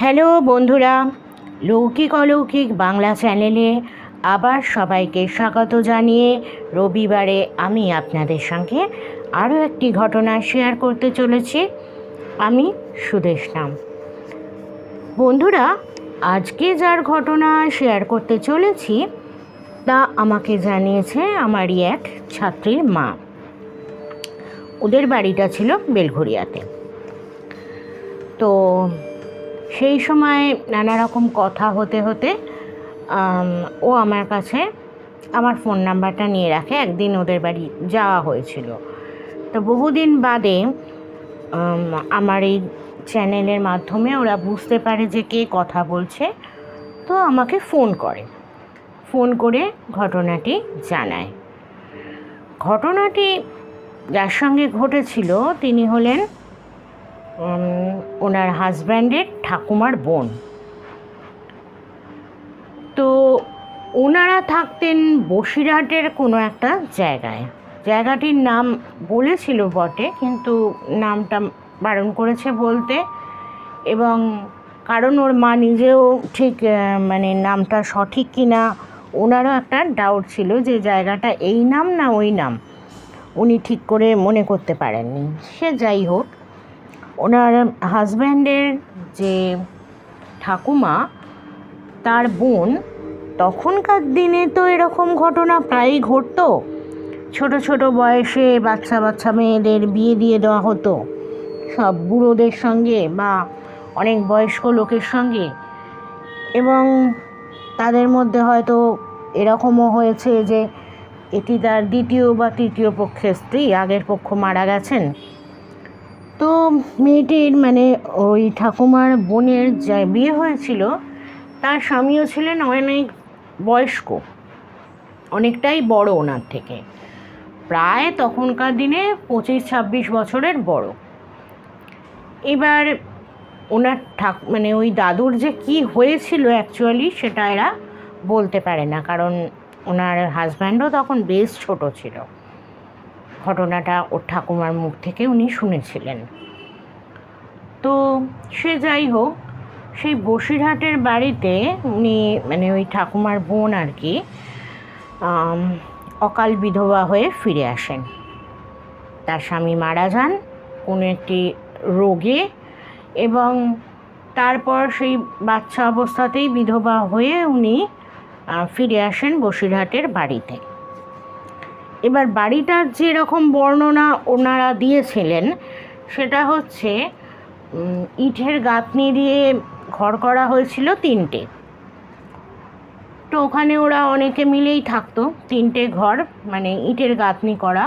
Hello বন্ধুরা, লৌকিক অলৌকিক বাংলা চ্যানেলে আবার সবাইকে স্বাগত জানিয়ে রবিবারে আমি আপনাদের সঙ্গে আরও একটি ঘটনা শেয়ার করতে চলেছি। আমি সুদেশ নাম বন্ধুরা, আজকে যার ঘটনা শেয়ার করতে চলেছি, তা আমাকে জানিয়েছে আমারই এক ছাত্রীর মা। ওদের বাড়িটা ছিল বেলঘরিয়াতে তো সেই সময় নানা রকম কথা হতে হতে ও আমার কাছে আমার ফোন নাম্বারটা নিয়ে রাখে। একদিন ওদের বাড়ি যাওয়া হয়েছিল। তো বহুদিন বাদে আমার এই চ্যানেলের মাধ্যমে ওরা বুঝতে পারে যে কে কথা বলছে। তো আমাকে ফোন করে। ফোন করে ঘটনাটি জানায়। ঘটনাটি যার সঙ্গে ঘটেছিল, তিনি হলেন ওনার হাজব্যান্ডের ঠাকুমার বোন। তো ওনারা থাকতেন বসিরহাটের কোনো একটা জায়গায়। জায়গাটির নাম বলেছিল বটে, কিন্তু নামটা বারণ করেছে বলতে। এবং কারণ ওর মা নিজেও ঠিক মানে নামটা সঠিক কি না ওনারও একটা ডাউট ছিল যে জায়গাটা এই নাম না ওই নাম। উনি ঠিক করে মনে করতে পারেননি। সে যাই হোক ওনার হাজব্যান্ডের যে ঠাকুমা, তার বোন, তখনকার দিনে তো এরকম ঘটনা প্রায়ই ঘটতো। ছোট ছোট বয়সে বাচ্চা বাচ্চা মেয়েদের বিয়ে দিয়ে দেওয়া হতো। সব বুড়োদের সঙ্গে বা অনেক বয়স্ক লোকের সঙ্গে। এবং তাদের মধ্যে হয়তো এরকমও হয়েছে যে, এটি তার দ্বিতীয় বা তৃতীয় পক্ষের স্ত্রী, আগের পক্ষ মারা গেছেন। তো মেয়েটির মানে ওই ঠাকুমার বোনের যা বিয়ে হয়েছিল, তার স্বামীও ছিলেন অনেক বয়স্ক, অনেকটাই বড় ওনার থেকে। প্রায় তখনকার দিনে পঁচিশ ছাব্বিশ বছরের বড়। এবার ওনার ঠাক মানে ওই দাদুর যে কি হয়েছিল অ্যাকচুয়ালি সেটা এরা বলতে পারে না, কারণ ওনার হাজব্যান্ডও তখন বেশ ছোট ছিল। ঘটনাটা ওর ঠাকুমার মুখ থেকে উনি শুনেছিলেন। তো সে যাই হোক, সেই বসিরহাটের বাড়িতে উনি মানে ওই ঠাকুমার বোন আর কি অকাল বিধবা হয়ে ফিরে আসেন। তার স্বামী মারা যান কোনো একটি রোগে এবং তারপর সেই বাচ্চা অবস্থাতেই বিধবা হয়ে উনি ফিরে আসেন বসিরহাটের বাড়িতে। এবার বাড়িটার যেরকম বর্ণনা ওনারা দিয়েছিলেন, সেটা হচ্ছে ইটের গাঁথনি দিয়ে ঘর করা হয়েছিল তিনটে। তো ওখানে ওরা অনেকে মিলেই থাকতো, তিনটে ঘর মানে ইটের গাঁথনি করা।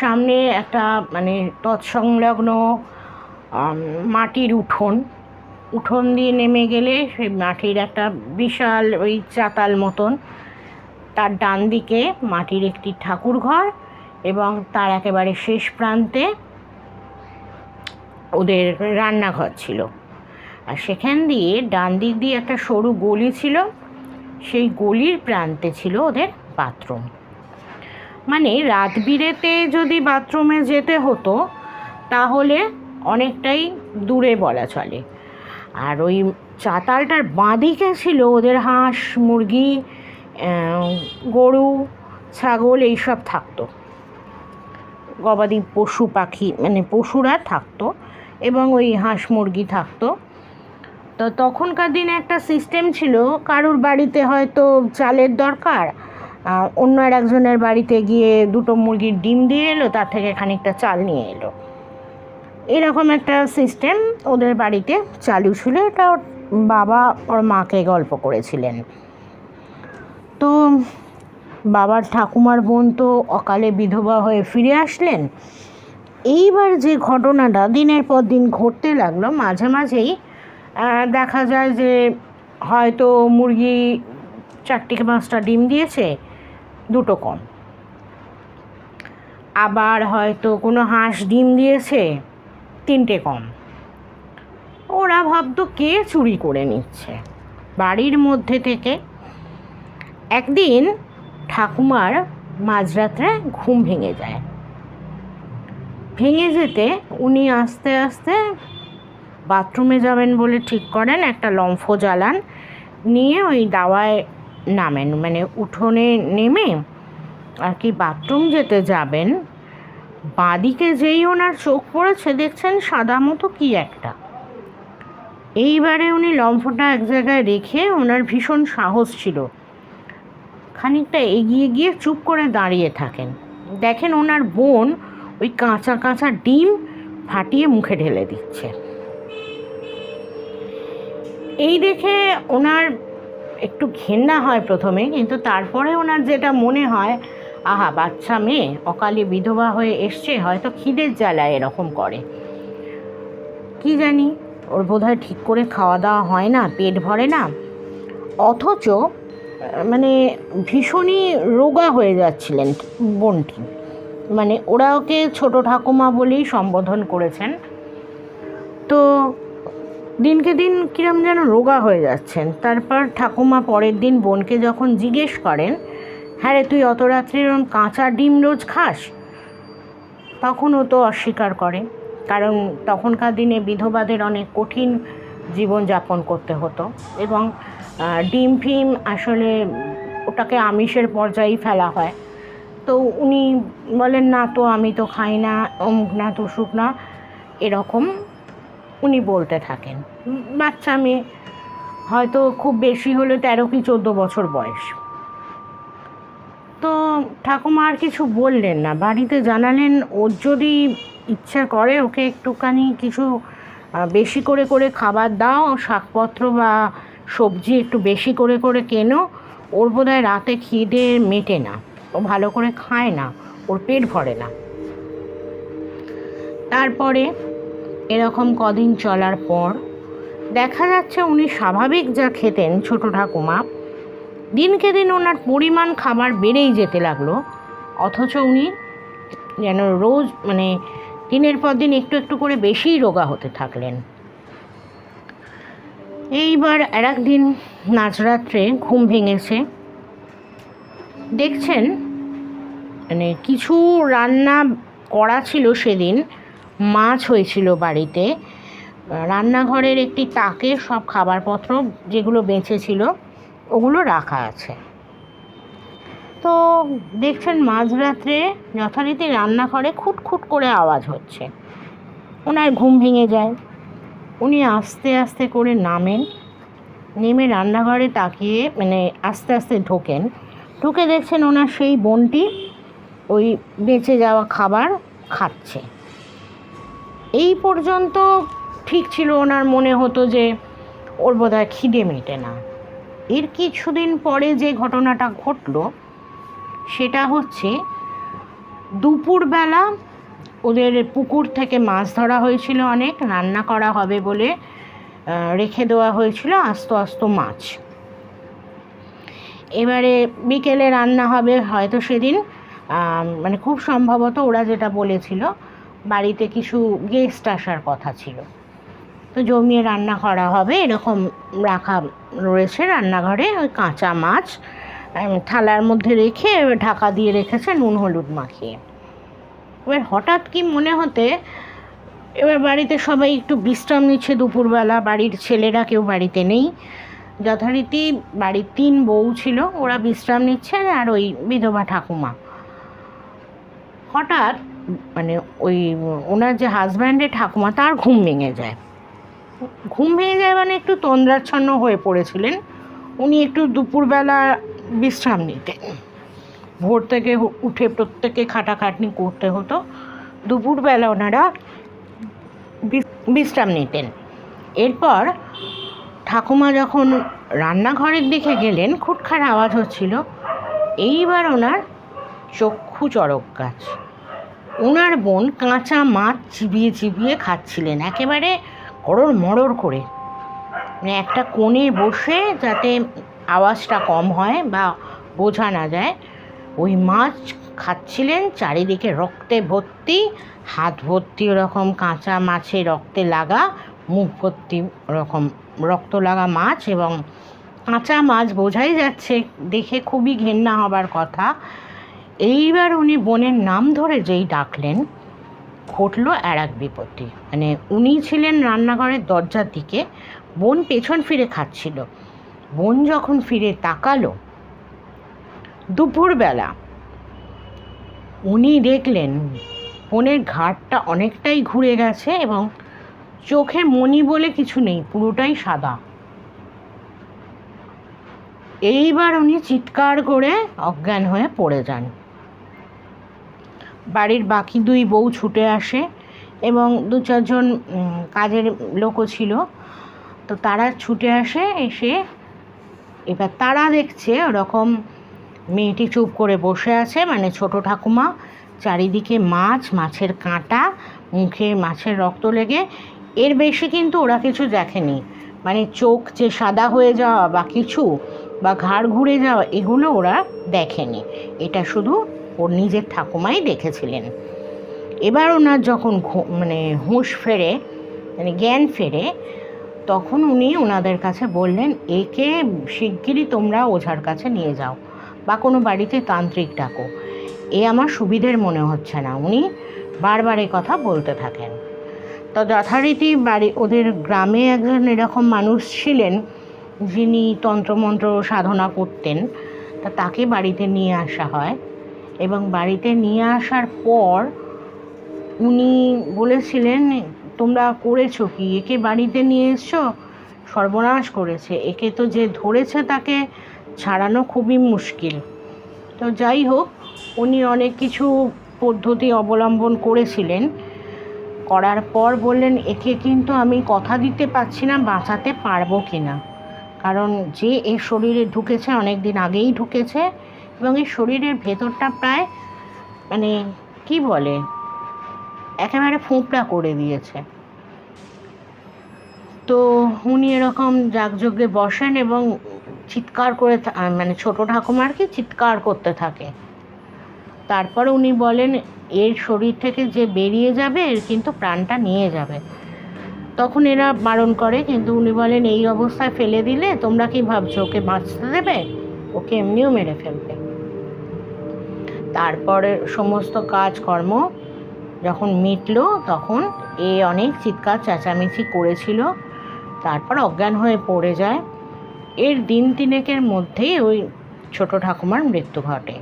সামনে একটা মানে তৎসংলগ্ন মাটির উঠোন। উঠোন দিয়ে নেমে গেলে সেই মাটির একটা বিশাল ওই চাতাল মতন। তার ডান দিকে মাটির একটি ঠাকুর ঘর এবং তার একেবারে শেষ প্রান্তে ওদের রান্নাঘর ছিল। আর সেখান দিয়ে ডান দিক দিয়ে একটা সরু গলি ছিল। সেই গলির প্রান্তে ছিল ওদের বাথরুম। মানে রাত বিরেতে যদি বাথরুমে যেতে হতো, তাহলে অনেকটাই দূরে বলা চলে। আর ওই চাতালটার বাঁদিকে ছিল ওদের হাঁস, মুরগি গরু, ছাগল এইসব থাকতো। গবাদি পশু পাখি মানে পশুরা থাকতো এবং ওই হাঁস মুরগি থাকতো। তো তখনকার দিনে একটা সিস্টেম ছিল, কারুর বাড়িতে হয়তো চালের দরকার অন্য আর একজনের বাড়িতে গিয়ে দুটো মুরগির ডিম দিয়ে এলো, তার থেকে খানিকটা চাল নিয়ে এলো। এরকম একটা সিস্টেম ওদের বাড়িতে চালু ছিল। এটা ওর বাবা ওর মাকে গল্প করেছিলেন। তো বাবার ঠাকুমার বোন তো অকালে বিধবা হয়ে ফিরে আসলেন। এইবার যে ঘটনাটা দিনের পর দিন ঘটতে লাগল, মাঝে মাঝেই দেখা যায় যে হয়তো মুরগি চারটে পাঁচটা ডিম দিয়েছে, দুটো কম। আবার হয়তো কোনো হাঁস ডিম দিয়েছে, তিনটে কম। ওরা ভাবতো কে চুরি করে নিচ্ছে? বাড়ির মধ্যে থেকে একদিন ঠাকুমার মাঝরাত্রে ঘুম ভেঙে যায়। ভেঙে যেতে উনি আস্তে আস্তে বাথরুমে যাবেন বলে ঠিক করেন, একটা লম্ফ জ্বালান, নিয়ে ওই দাওয়ায় নামেন। মানে উঠোনে নেমে আর কি বাথরুম যেতে যাবেন, বাঁদিকে যেই ওনার চোখ পড়েছে দেখছেন সাদা মতো কি একটা। এইবারে উনি লম্ফটা এক জায়গায় রেখে ওনার ভীষণ সাহস ছিল। খানিকটা এগিয়ে গিয়ে চুপ করে দাঁড়িয়ে থাকেন। দেখেন ওনার বোন ওই কাঁচা কাঁচা ডিম ফাটিয়ে মুখে ঢেলে দিচ্ছে। এই দেখে ওনার একটু ঘেন্না হয় প্রথমে, কিন্তু তারপরে ওনার যেটা মনে হয়, আহা, বাচ্চা মেয়ে, অকালে বিধবা হয়ে এসছে, হয়তো খিদের জ্বালায় এরকম করে। কি জানি, ওর বোধহয় ঠিক করে খাওয়া দাওয়া হয় না, পেট ভরে না। অথচ মানে ভীষণই রোগা হয়ে যাচ্ছিলেন বোনটি। মানে ওরা ওকে ছোটো ঠাকুমা বলেই সম্বোধন করেছেন। তো দিনকে দিন কিরম যেন রোগা হয়ে যাচ্ছেন। তারপর ঠাকুমা পরের দিন বোনকে যখন জিজ্ঞেস করেন হ্যাঁ রে, তুই অত রাত্রে এরম কাঁচা ডিম রোজ খাস? তখন ও তো অস্বীকার করে। কারণ তখনকার দিনে বিধবাদের অনেক কঠিন জীবনযাপন করতে হতো। এবং ডিম ফিম আসলে ওটাকে আমিষের পর্যায়েই ফেলা হয়। তো উনি বলেন, না তো আমি তো খাই না, অমুক না তুসুক না। এরকম উনি বলতে থাকেন। বাচ্চা মেয়ে, হয়তো খুব বেশি হলে তেরো কি চোদ্দ বছর বয়স। তো ঠাকুমা আর কিছু বললেন না। বাড়িতে জানালেন ওর যদি ইচ্ছা করে ওকে একটুখানি কিছু বেশি করে করে খাবার দাও, শাকপত্র বা সবজি একটু বেশি করে করে কেনো, ওর বোধহয় রাতে খিদে মেটে না। ও ভালো করে খায় না, ওর পেট ভরে না। তারপরে এরকম কদিন চলার পর দেখা যাচ্ছে উনি স্বাভাবিক যা খেতেন ছোটো ঠাকুমা, দিনকে দিন ওনার পরিমাণ খাবার বেড়েই যেতে লাগল, অথচ উনি যেন রোজ মানে দিনের পর দিন একটু একটু করে বেশিই রোগা হতে থাকলেন। এইবার আর একদিন নাচরাত্রে ঘুম ভেঙেছে। দেখছেন? মানে কিছু রান্না করা ছিল সেদিন, মাছ হয়েছিল বাড়িতে। রান্নাঘরের একটি তাকে সব খাবারপত্র যেগুলো বেঁচেছিল, ওগুলো রাখা আছে। তো দেখছেন, মাঝরাত্রে যথারীতি রান্নাঘরে খুটখুট করে আওয়াজ হচ্ছে। ওনার ঘুম ভেঙে যায়। উনি আস্তে আস্তে করে নামেন, নেমে রান্নাঘরে তাকিয়ে মানে আস্তে আস্তে ঢোকেন। ঢুকে দেখছেন ওনার সেই বোনটি ওই বেঁচে যাওয়া খাবার খাচ্ছে। এই পর্যন্ত ঠিক ছিল ওনার মনে হতো যে ওর বোধহয় খিদে মেটে না। এর কিছুদিন পরে যে ঘটনাটা ঘটলো, সেটা হচ্ছে দুপুরবেলা ওদের পুকুর থেকে মাছ ধরা হয়েছিল অনেক, রান্না করা হবে বলে রেখে দেওয়া হয়েছিল আস্ত আস্ত মাছ। এবারে বিকেলে রান্না হবে হয়তো সেদিন মানে খুব সম্ভবত ওরা যেটা বলেছিল, বাড়িতে কিছু গেস্ট আসার কথা ছিল। তো জমিয়ে রান্না করা হবে, এরকম রাখা রয়েছে রান্নাঘরে, ওই কাঁচা মাছ থালার মধ্যে রেখে ঢাকা দিয়ে রেখেছে নুন, হলুদ মাখিয়ে। এবার হঠাৎ কি মনে হতে, এবার বাড়িতে সবাই একটু বিশ্রাম নিচ্ছে দুপুরবেলা, বাড়ির ছেলেরা কেউ বাড়িতে নেই। যথারীতি বাড়ির তিন বউ ছিল, ওরা বিশ্রাম নিচ্ছে আর ওই বিধবা ঠাকুমা। হঠাৎ মানে ওই ওনার যে হাজব্যান্ডের ঠাকুমা, তার ঘুম ভেঙে যায়। ঘুম ভেঙে যায় মানে একটু তন্দ্রাচ্ছন্ন হয়ে পড়েছিলেন। উনি একটু দুপুরবেলা বিশ্রাম নিতেন। ভোর থেকে উঠে প্রত্যেকে খাটাখাটনি করতে হতো। দুপুরবেলা ওনারা বিশ্রাম নিতেন। এরপর ঠাকুমা যখন রান্নাঘরের দিকে গেলেন, খুটখাট আওয়াজ হচ্ছিল, এইবার ওনার চক্ষু চড়ক গাছ। ওনার বোন কাঁচা মাছ চিবিয়ে চিবিয়ে খাচ্ছিলেন, একেবারে করর মড়র করে। মানে একটা কোণে বসে যাতে আওয়াজটা কম হয় বা বোঝা না যায়। ওই মাছ খাচ্ছিলেন, চারিদিকে রক্তে ভর্তি, হাত ভর্তি ওরকম কাঁচা মাছে রক্তে লাগা, মুখ ভর্তি ওরকম রক্ত লাগা মাছ এবং কাঁচা মাছ, বোঝাই যাচ্ছে দেখে খুবই ঘেন্না হবার কথা। এইবার উনি বোনের নাম ধরে যেই ডাকলেন, ঘটলো আর এক বিপত্তি। মানে উনি ছিলেন রান্নাঘরের দরজার দিকে, বোন পেছন ফিরে খাচ্ছিল। বোন যখন ফিরে তাকালো দুপুরবেলা। উনি দেখলেন বোনের ঘাটটা অনেকটাই ঘুরে গেছে এবং চোখে মনি বলে কিছু নেই, পুরোটাই সাদা। এইবার উনি চিৎকার করে অজ্ঞান হয়ে পড়ে যান। বাড়ির বাকি দুই বউ ছুটে আসে এবং দু চারজন কাজের লোকও ছিল। তো তারা ছুটে আসে, এসে এবার তারা দেখছে ওরকম মেয়েটি চুপ করে বসে আছে মানে ছোট ঠাকুমা। চারিদিকে মাছ, মাছের কাঁটা, মুখে মাছের রক্ত লেগে। এর বেশি কিন্তু ওরা কিছু দেখেনি। মানে চোখ যে সাদা হয়ে যাওয়া বা কিছু বা ঘাড় ঘুরে যাওয়া, এগুলো ওরা দেখেনি। এটা শুধু ওর নিজের ঠাকুমাই দেখেছিলেন। এবার ওনার যখন মানে হুঁশ ফেরে মানে জ্ঞান ফেরে, তখন উনি ওনাদের কাছে বললেন, একে শিগগিরই তোমরা ওঝার কাছে নিয়ে যাও। বা কোনো বাড়িতে তান্ত্রিক ডাকো। এ আমার সুবিধের মনে হচ্ছে না। উনি বারবার এ কথা বলতে থাকেন। তো যথারীতি বাড়ি, ওদের গ্রামে একজন এরকম মানুষ ছিলেন যিনি তন্ত্রমন্ত্র সাধনা করতেন। তা তাকে বাড়িতে নিয়ে আসা হয় এবং বাড়িতে নিয়ে আসার পর উনি বলেছিলেন, তোমরা করেছ কি? একে বাড়িতে নিয়ে এসছো? সর্বনাশ করেছে। একে তো যে ধরেছে তাকে ছাড়ানো খুবই মুশকিল। তো যাই হোক, উনি অনেক কিছু পদ্ধতি অবলম্বন করেছিলেন। করার পর বললেন, একে কিন্তু আমি কথা দিতে পারছি না, বাঁচাতে পারব কি না কারণ যে এর শরীরে ঢুকেছে অনেক দিন আগেই ঢুকেছে এবং এই শরীরের ভেতরটা প্রায় মানে কি বলে, একেবারে ফোঁপড়া করে দিয়েছে। তো উনি এরকম যাগযজ্ঞে বসেন এবং চিৎকার করে মানে ছোট ঠাকুমার কি চিৎকার করতে থাকে। তারপরে উনি বলেন, এর শরীর থেকে যে বেরিয়ে যাবে, এর কিন্তু প্রাণটা নিয়ে যাবে। তখন এরা বারণ করে, কিন্তু উনি বলেন, এই অবস্থায় ফেলে দিলে তোমরা কি ভাবছ, ওকে বাঁচতে দেবে? ওকে এমনিও মেরে ফেলবে। তারপরে সমস্ত কাজকর্ম যখন মিটলো, তখন এ অনেক চিৎকার, চেঁচামেচি করেছিল। তারপর অজ্ঞান হয়ে পড়ে যায়। এর দিন তিনেকের মধ্যেই ওই ছোট ঠাকুমার মৃত্যু ঘটে।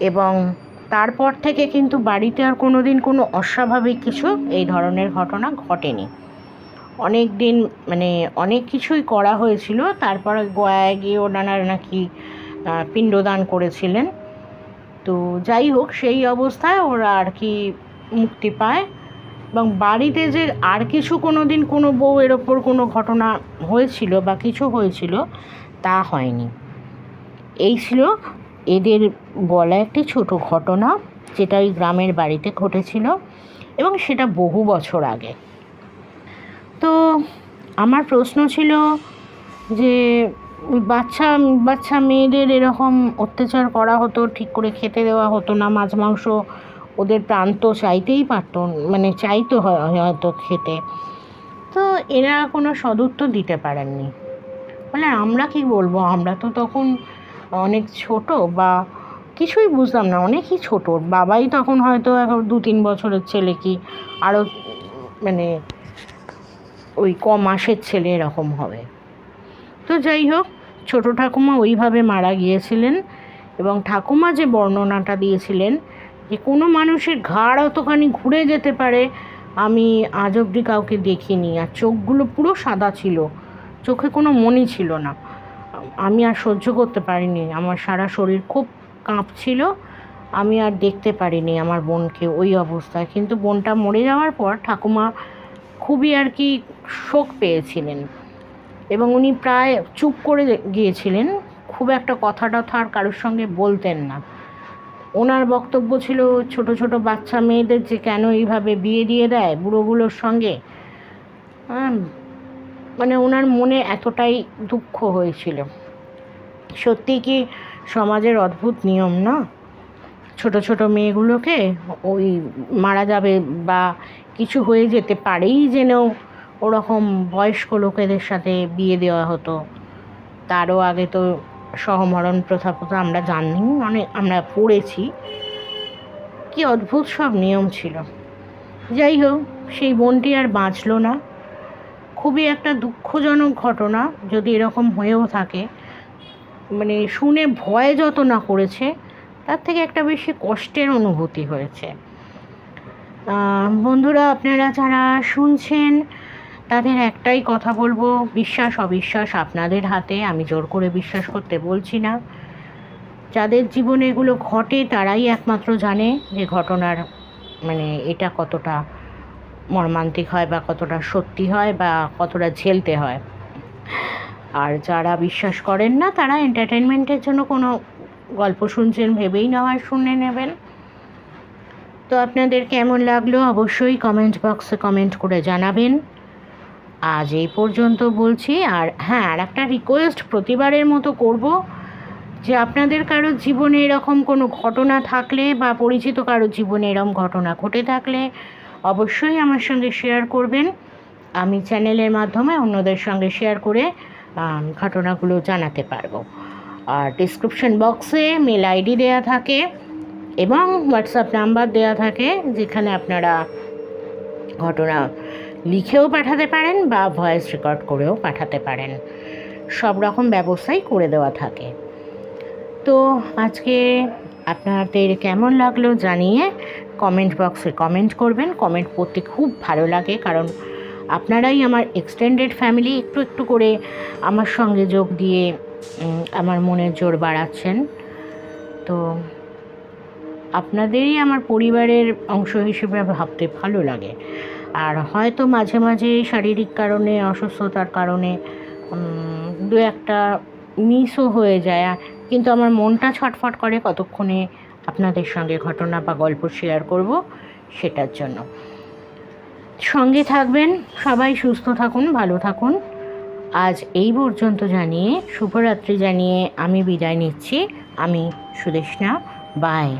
এবং তারপর থেকে কিন্তু বাড়িতে আর কোনো দিন কোনো অস্বাভাবিক কিছু এই ধরনের ঘটনা ঘটেনি। অনেক দিন মানে অনেক কিছুই করা হয়েছিল, তারপর গোয়ায় গিয়ে ওনারা নাকি পিণ্ডদান করেছিলেন। তো যাই হোক, সেই অবস্থায় ওরা আর কি মুক্তি পায়। এবং বাড়িতে যে আর কিছু কোনো দিন কোনো বউয়ের ওপর কোনো ঘটনা হয়েছিল বা কিছু হয়েছিল, তা হয়নি। এই ছিল এদের বলা একটি ছোট ঘটনা, যেটা ওই গ্রামের বাড়িতে ঘটেছিল এবং সেটা বহু বছর আগে। তো আমার প্রশ্ন ছিল যে, বাচ্চা বাচ্চা মেয়েদের এরকম অত্যাচার করা হতো, ঠিক করে খেতে দেওয়া হতো না, মাছ, মাংস ওদের প্রাণ তো চাইতেই পারতো মানে চাইতো হয়- হয়তো খেতে। তো এরা কোনো সদুত্তর দিতে পারেননি। বলে, আমরা কি বলব? আমরা তো তখন অনেক ছোট বা কিছুই বুঝতাম না, অনেকই ছোট। বাবাই তখন হয়তো এখন দু তিন বছরের ছেলে কি? আরও মানে ওই ক মাসের ছেলে এরকম হবে। তো যাই হোক, ছোট ঠাকুমা ওইভাবে মারা গিয়েছিলেন এবং ঠাকুমা যে বর্ণনাটা দিয়েছিলেন যে কোনো মানুষের ঘাড় অতখানি ঘুরে যেতে পারে, আমি আজ অবধি কাউকে দেখিনি। আর চোখগুলো পুরো সাদা ছিল। চোখে কোনো মনি ছিল না। আমি আর সহ্য করতে পারিনি। আমার সারা শরীর খুব কাঁপছিল। আমি আর দেখতে পারিনি আমার বোনকে ওই অবস্থায়। কিন্তু বোনটা মরে যাওয়ার পর ঠাকুমা খুবই আর কি শোক পেয়েছিলেন। এবং উনি প্রায় চুপ করে গিয়েছিলেন। খুব একটা কথা টথা আর কারোর সঙ্গে বলতেন না। ওনার বক্তব্য ছিল ছোট ছোট বাচ্চা মেয়েদের যে কেন এইভাবে বিয়ে দিয়ে দেয় বুড়োগুলোর সঙ্গে। মানে ওনার মনে এতটাই দুঃখ হয়েছিল। সত্যি কি সমাজের অদ্ভুত নিয়ম না? ছোট ছোট মেয়েগুলোকে ওই মারা যাবে বা কিছু হয়ে যেতে পারেই যেন ওরকম বয়স্ক লোকেদের সাথে বিয়ে দেওয়া হতো। তারও আগে তো সহমরণ প্রথা প্রথা আমরা জানি অনেক আমরা পড়েছি। কি অদ্ভুত সব নিয়ম ছিল। যাই হোক, সেই বোনটি আর বাঁচলো না। খুবই একটা দুঃখজনক ঘটনা, যদি এরকম হয়েও থাকে। মানে শুনে ভয় যত না করেছে, তার থেকে একটা বেশি কষ্টের অনুভূতি হয়েছে। বন্ধুরা, আপনারা যারা শুনছেন তাদের একটাই কথা বলব, বিশ্বাস, অবিশ্বাস আপনাদের হাতে। আমি জোর করে বিশ্বাস করতে বলছি না। যাদের জীবনে এগুলো ঘটে, তারাই একমাত্র জানে যে ঘটনার মানে এটা কতটা মর্মান্তিক হয় বা কতটা সত্যি হয় বা কতটা ঝেলতে হয়। আর যারা বিশ্বাস করেন না, তারা এন্টারটেনমেন্টের জন্য কোনো গল্প শুনছেন ভেবেই না হয় শুনে নেবেন। তো আপনাদের কেমন লাগল? অবশ্যই কমেন্ট বক্সে কমেন্ট করে জানাবেন। আজ এই পর্যন্ত বলছি, আর হ্যাঁ আর একটা রিকোয়েস্ট প্রতিবারের মতো করব যে আপনাদের কারোর জীবনে এরকম কোনো ঘটনা থাকলে বা পরিচিত কারোর জীবনে এরকম ঘটনা ঘটে থাকলে অবশ্যই আমার সঙ্গে শেয়ার করবেন। আমি চ্যানেলের মাধ্যমে অন্যদের সঙ্গে শেয়ার করে ঘটনাগুলো জানাতে পারব। আর ডিসক্রিপশন বক্সে মেল আইডি দেওয়া থাকে এবং হোয়াটসঅ্যাপ নাম্বার দেওয়া থাকে, যেখানে আপনারা ঘটনা লিখেও পাঠাতে পারেন বা ভয়েস রেকর্ড করেও পাঠাতে পারেন। সব রকম ব্যবস্থাই করে দেওয়া থাকে। তো আজকে আপনাদের কেমন লাগল জানিয়ে কমেন্ট বক্সে কমেন্ট করবেন। কমেন্ট পড়তে খুব ভালো লাগে কারণ আপনারাই আমার এক্সটেন্ডেড ফ্যামিলি একটু একটু করে আমার সঙ্গে যোগ দিয়ে আমার মনের জোর বাড়াচ্ছেন। তো আপনাদেরই আমার পরিবারের অংশ হিসেবে ভাবতে ভালো লাগে। আর হয়তো মাঝে মাঝে শারীরিক কারণে, অসুস্থতার কারণে দু একটা মিসও হয়ে যায়। কিন্তু আমার মনটা ছটফট করে কতক্ষণে আপনাদের সঙ্গে ঘটনা বা গল্প শেয়ার করব সেটার জন্য। সঙ্গে থাকবেন, সবাই সুস্থ থাকুন, ভালো থাকুন। আজ এই পর্যন্ত জানিয়ে, শুভরাত্রি জানিয়ে আমি বিদায় নিচ্ছি। আমি সুদেষ্ণা বাই